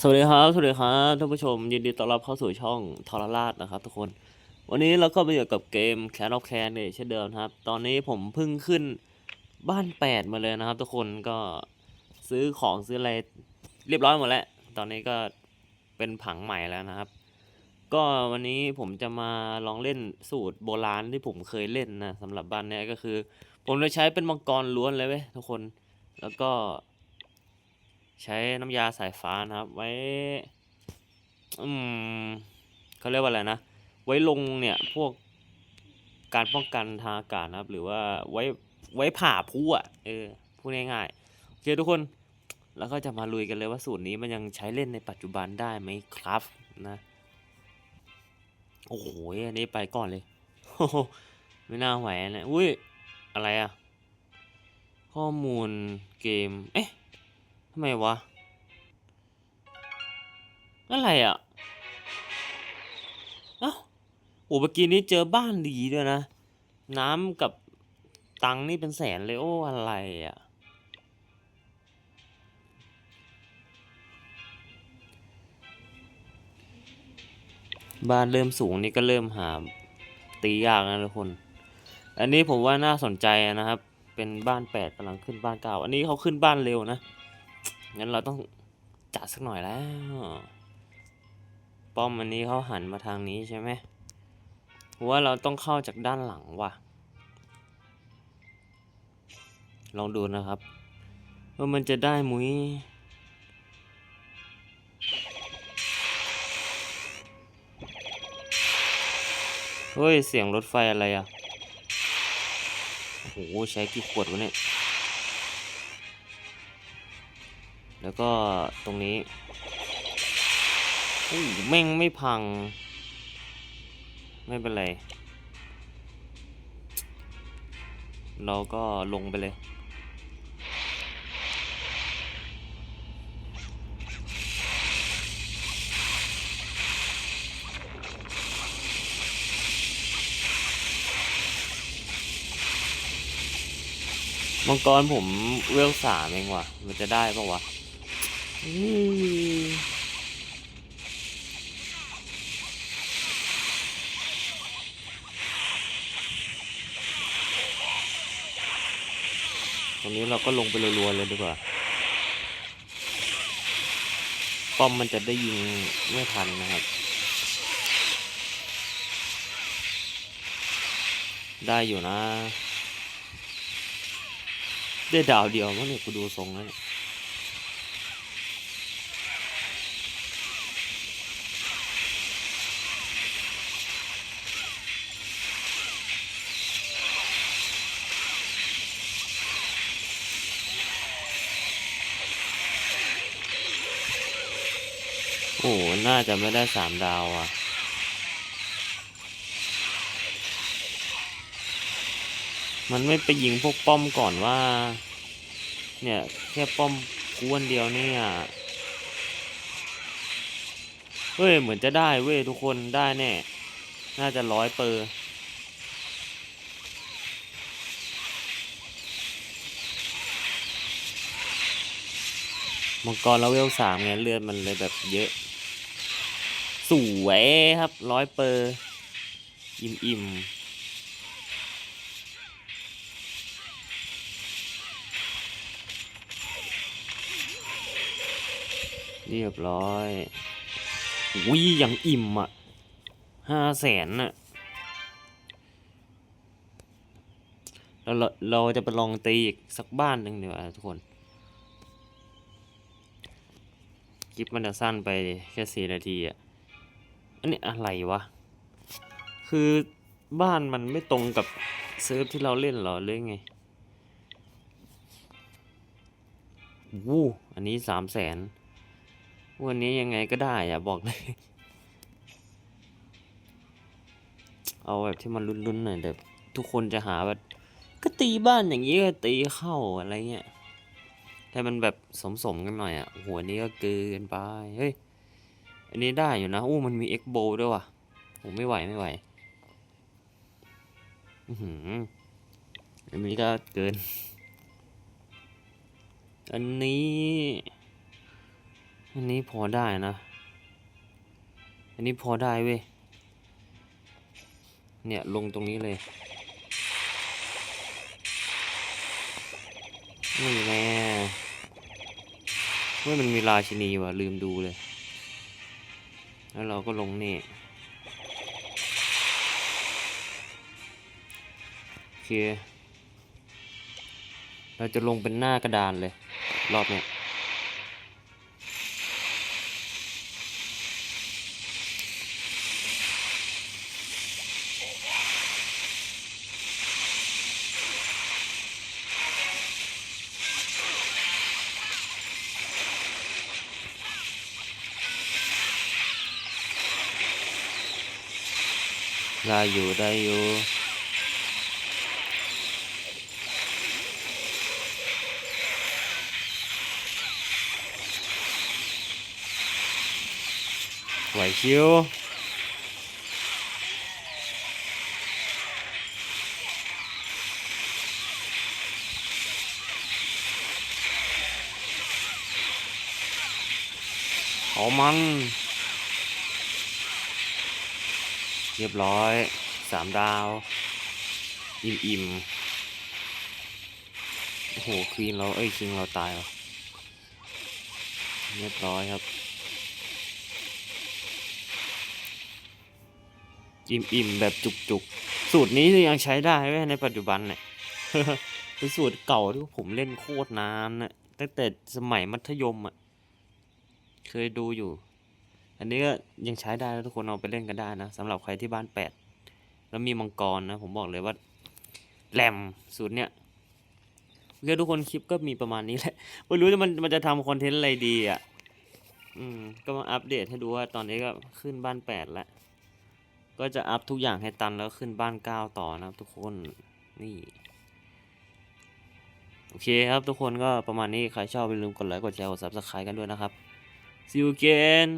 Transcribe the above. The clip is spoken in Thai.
สวัสดีครับ สวัสดีครับท่านผู้ชมยินดีต้อนรับเข้าสู่ช่องทรราชนะครับทุกคน วันนี้เราก็มาอยู่กับเกม Cat of Can เนี่ยเช่นเดิมครับ ตอนนี้ผมเพิ่งขึ้นบ้านแปดมาเลยนะครับ ทุกคนก็ซื้อของซื้ออะไรเรียบร้อยหมดแล้ว ตอนนี้ก็เป็นผังใหม่แล้วนะครับ ก็วันนี้ผมจะมาลองเล่นสูตรโบราณที่ผมเคยเล่นนะสำหรับบ้านเนี้ยก็คือ ผมจะใช้เป็นมังกรล้วนเลยเว้ยทุกคน แล้วก็ ใช้น้ำยาสายฟ้านะครับ ไว้ อืมเขาเรียกว่าอะไรนะ ไว้ลงเนี่ยพวกการป้องกันทางอากาศนะครับ หรือว่าไว้ไว้ผ่าผู้อะเออพูดง่ายๆโอเคทุกคนแล้วก็จะมาลุยกันเลยว่าสูตรนี้มันยังใช้เล่นในปัจจุบันได้ไหมครับนะ โอ้โหอันนี้ไปก่อนเลยไม่น่าไหวนะอุ้ยอะไรอะข้อมูลเกม เอ๊ะ ทำไมวะอะไรอะเอ้าโอ้เมื่อกี้นี้เจอบ้านดีด้วยนะ น้ำกับตังนี่เป็นแสนเลยโอ้อะไรอะบ้านเริ่มสูงนี่ก็เริ่มหาตียากนะทุกคน อันนี้ผมว่าน่าสนใจนะครับ เป็นบ้านแปดกำลังขึ้นบ้านเก้าอันนี้เขาขึ้นบ้านเร็วนะ งั้นเราต้องจัดสักหน่อยแล้ว ป้อมอันนี้เขาหันมาทางนี้ใช่ไหมว่าเราต้องเข้าจากด้านหลังว่ะ ลองดูนะครับว่ามันจะได้มุ้ยเฮ้ย เสียงรถไฟอะไรอะ โอ้โห ใช้กี่ขวดวะเนี่ย แล้วก็ตรงนี้อุ้ยแม่งไม่พัง ไม่เป็นไร เราก็ลงไปเลย มังกรผมเวลสามเองว่ะ มันจะได้ปะวะ ตรงนี้เราก็ลงไปรัวๆเลยดีกว่า ป้อมมันจะได้ยิงไม่ทันนะครับ ได้อยู่นะ ได้ดาวเดียวมั้งเนี่ยกูดูทรงแล้วเนี่ย โอ้น่าจะไม่ได้สามดาวอะ มันไม่ไปยิงพวกป้อมก่อนว่า เนี่ยแค่ป้อมกวนเดียวเนี่ย เฮ้ย เหมือนจะได้เว้ยทุกคนได้แน่ น่าจะร้อยเปอร์มังกรแล้วเวลสามไงเลือดมันเลยแบบเยอะ สวยครับร้อยเปอร์อิ่มอิ่มเรียบร้อยวิยังอิ่มอะห้าแสนอะเราเราจะไปลองตีอีกสักบ้านหนึ่งเดี๋ยวทุกคนคลิปมันจะสั้นไปแค่สี่นาทีอะ อันนี้อะไรวะ คือบ้านมันไม่ตรงกับเซิร์ฟที่เราเล่นหรอหรือไงวู้อันนี้สามแสนวันนี้ยังไงก็ได้อะบอกเลย เอาแบบที่มันลุ้นๆหน่อยแบบทุกคนจะหาแบบก็ตีบ้านอย่างนี้ก็ตีเข้าอะไรเงี้ยให้มันแบบสมๆกันหน่อยอะโอ้โหอันนี้ก็เกินไป เฮ้ย อันนี้ได้อยู่นะอู้มันมีเอ็กโบด้วยว่ะผมไม่ไหวไม่ไหวอืออันนี้ก็เกิน อันนี้ อันนี้พอได้นะ อันนี้พอได้เว้ย เนี่ยลงตรงนี้เลย นี่แน่เฮ้ยมันมีราชินีว่ะลืมดูเลย แล้วเราก็ลงนี่โอเค เราจะลงเป็นหน้ากระดานเลย รอบเนี้ย ได้อยู่ได้อยู่ไหวชิวเอามัน เรียบร้อยสามดาว อิ่มอิ่มโอ้โหควีนเราเอ้ยคิงเราตายว่ะเรียบร้อยครับ อิ่มอิ่มแบบจุกจุกๆสูตรนี้ยังใช้ได้ไหมในปัจจุบันเนี่ยเป็นสูตรเก่าที่ผมเล่นโคตรนานนะตั้งแต่สมัยมัธยมอะ เคยดูอยู่ อันนี้ก็ยังใช้ได้แล้วทุกคนเอาไปเล่นกันได้นะสำหรับใครที่บ้านแปดแล้วมีมังกรนะ ผมบอกเลยว่าแหลมสูตรเนี้ยโอเคทุกคนคลิปก็มีประมาณนี้แหละไม่รู้ว่ามันมันจะทำคอนเทนต์อะไรดีอะอืมก็มาอัปเดตให้ดูว่าตอนนี้ก็ขึ้นบ้านแปดแล้วก็จะอัพทุกอย่างให้ตันแล้วขึ้นบ้านเก้าต่อนะครับ ทุกคนนี่โอเคครับทุกคนก็ประมาณนี้ใครชอบอย่าลืมกดไลค์กดแชร์กด subscribe กันด้วยนะครับ see you again